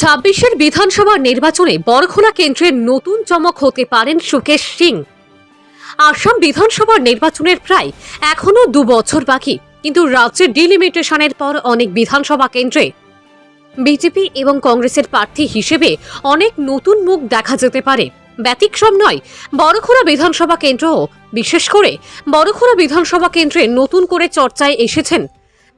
ছাব্বিশের বিধানসভা নির্বাচনে বরখোলা কেন্দ্রের নতুন চমক হতে পারেন সুকেশ সিং। আসাম বিধানসভার নির্বাচনের প্রায় এখনও দু বছর বাকি, কিন্তু রাজ্যের ডিলিমিটেশনের পর অনেক বিধানসভা কেন্দ্রে। বিজেপি এবং কংগ্রেসের প্রার্থী হিসেবে অনেক নতুন মুখ দেখা যেতে পারে। ব্যতিক্রম নয় বড়খোলা বিধানসভা কেন্দ্রও, বিশেষ করে বড়খোলা বিধানসভা কেন্দ্রে নতুন করে চর্চায় এসেছেন।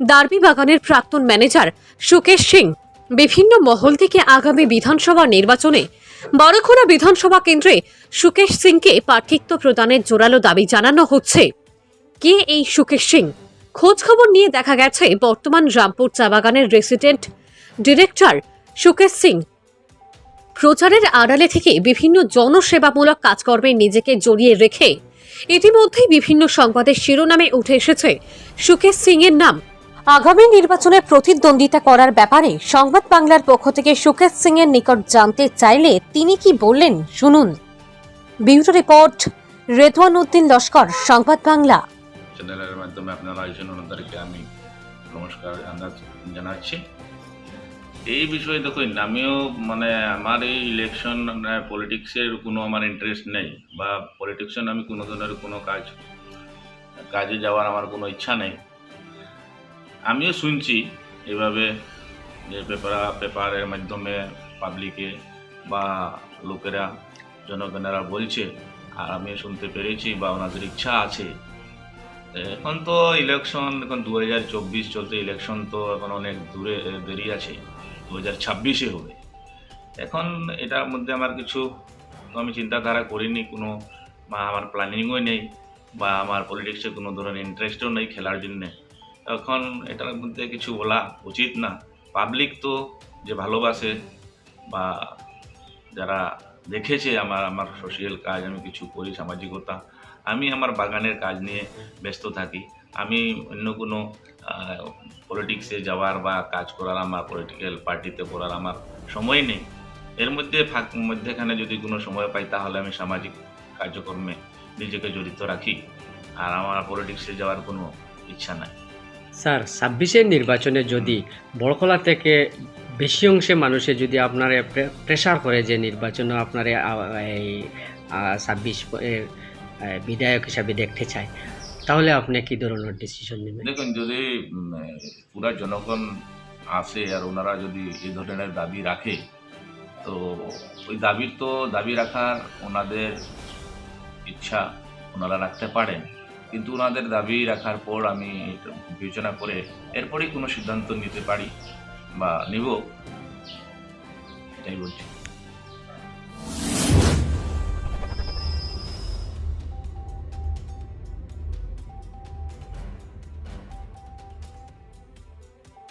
দার্বি বাগানের প্রাক্তন ম্যানেজার সুকেশ সিং। বিভিন্ন মহল থেকে আগামী বিধানসভা নির্বাচনে বড়খোলা বিধানসভা কেন্দ্রে সুকেশ সিংকে প্রার্থিত্ব প্রদানের জোরালো দাবি জানানো হচ্ছে। কে এই সুকেশ সিং? খোঁজ খবর নিয়ে দেখা গেছে বর্তমান রামপুর চা বাগানের রেসিডেন্ট ডিরেক্টর সুকেশ সিং। প্রচারের আড়ালে থেকে বিভিন্ন জনসেবামূলক কাজকর্মে নিজেকে জড়িয়ে রেখে ইতিমধ্যেই বিভিন্ন সংবাদের শিরোনামে উঠে এসেছে সুকেশ সিং এর নাম। আগামী নির্বাচনে প্রতিদ্বন্দ্বিতা করার ব্যাপারে সংবাদ বাংলার পক্ষ থেকে সুকেশ সিং এর নিকট জানতে চাইলে তিনি কি বললেন শুনুন। Bureau report, Redwan Uddin Laskar, Sangbad Bangla. চ্যানেলের মাধ্যমে আপনারা আয়োজন ওনাদেরকে আমি নমস্কার জানাচ্ছি। এই বিষয়ে দেখুন, আমিও মানে আমার এই ইলেকশন পলিটিক্সের কোনো আমার ইন্টারেস্ট নেই বা পলিটিক্সের আমি কোনো ধরনের কোনো কাজ, কাজে যাওয়ার আমার কোনো ইচ্ছা নেই। আমিও শুনছি এভাবে যে পেপার, পেপারের মাধ্যমে পাবলিকে বা লোকেরা, জনগণেরা বলছে, আর আমিও শুনতে পেরেছি বা ওনাদের ইচ্ছা আছে। এখন তো ইলেকশন এখন দু হাজার চব্বিশ চলতে ইলেকশন তো এখন অনেক দূরে দেরি আছে। দু হাজার ছাব্বিশে হবে। এখন এটার মধ্যে আমার কিছু, আমি চিন্তাধারা করিনি, কোনো, বা আমার প্ল্যানিংও নেই, বা আমার পলিটিক্সে কোনো ধরনের ইন্টারেস্টও নেই খেলার জন্যে। এখন এটার মধ্যে কিছু বলা উচিত না। পাবলিক তো যে ভালোবাসে বা যারা দেখেছে আমার আমার সোশ্যাল কাজ, আমি কিছু করি সামাজিকতা, আমি আমার বাগানের কাজ নিয়ে ব্যস্ত থাকি। আমি অন্য কোনো পলিটিক্সে যাওয়ার বা কাজ করার আমার পলিটিক্যাল পার্টিতে করার আমার সময় নেই। এর মধ্যে ফাঁক, মধ্যেখানে যদি কোনো সময় পাই তাহলে আমি সামাজিক কার্যক্রমে নিজেকে জড়িত রাখি। আর আমার পলিটিক্সে যাওয়ার কোনো ইচ্ছা নাই। স্যার ছাব্বিশের নির্বাচনে যদি বড়খলা থেকে বেশি অংশে মানুষে যদি আপনার প্রেশার করে যে নির্বাচনে আপনার এই ছাব্বিশ বিধায়ক হিসাবে দেখতে চায়, তাহলে আপনি কি ধরনের ডিসিশন নেবেন? দেখুন, যদি পুরা জনগণ আসে আর ওনারা যদি এই ধরনের দাবি রাখে, তো ওই দাবির তো দাবি রাখার ওনাদের ইচ্ছা ওনারা রাখতে পারেন। কিন্তু ওনাদের দাবি রাখার পর আমি বিবেচনা করে এরপরেই কোনো সিদ্ধান্ত নিতে পারি বা নিব, এটাই বলছি।